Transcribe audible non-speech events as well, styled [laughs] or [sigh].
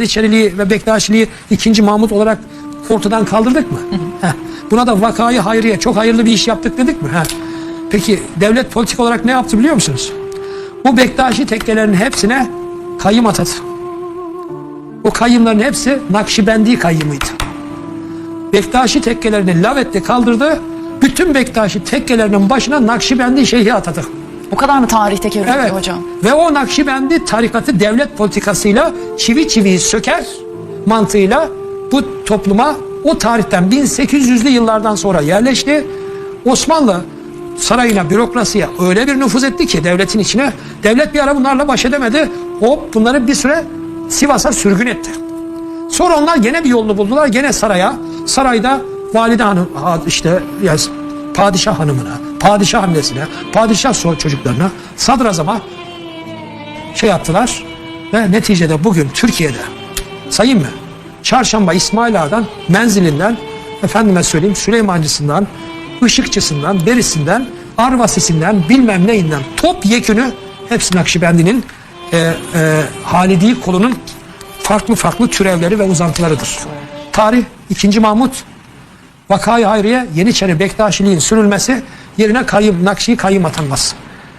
Yeniçeriliği ve Bektaşiliği 2. Mahmut olarak ortadan kaldırdık mı? [laughs] Heh. Buna da vakayı hayriye çok hayırlı bir iş yaptık dedik mi? Heh. Peki devlet politik olarak ne yaptı biliyor musunuz? Bu Bektaşi tekkelerin hepsine kayyım atadı. O kayyımların hepsi Nakşibendi kayyımıydı. Bektaşi tekkelerini lavetle kaldırdı. Bütün Bektaşi tekkelerinin başına Nakşibendi şeyhi atadı. O kadar mı tarihte kerül Evet. hocam? Ve o Nakşibendi tarikatı devlet politikasıyla çivi çiviyi söker mantığıyla bu topluma o tarihten 1800'lü yıllardan sonra yerleşti. Osmanlı sarayına, bürokrasiye öyle bir nüfuz etti ki devletin içine. Devlet bir ara bunlarla baş edemedi. Hop bunları bir süre Sivas'a sürgün etti. Sonra onlar gene bir yolunu buldular. Gene saraya. Sarayda valide hanım ha- işte ya, padişah hanımına, padişah annesine, padişah çocuklarına, sadrazama şey yaptılar. Ve neticede bugün Türkiye'de sayayım mı? Çarşamba İsmail Ağa'dan, menzilinden, efendime söyleyeyim Süleymancısından, Işıkçısından, Berisinden, Arvasisinden, bilmem neyinden top yekünü hepsi Nakşibendi'nin e, e, Halidi kolunun farklı farklı türevleri ve uzantılarıdır. Tarih 2. Mahmut Vakayı Hayriye Yeniçeri Bektaşiliğin sürülmesi yerine kayyım, Nakşi kayyım atanması.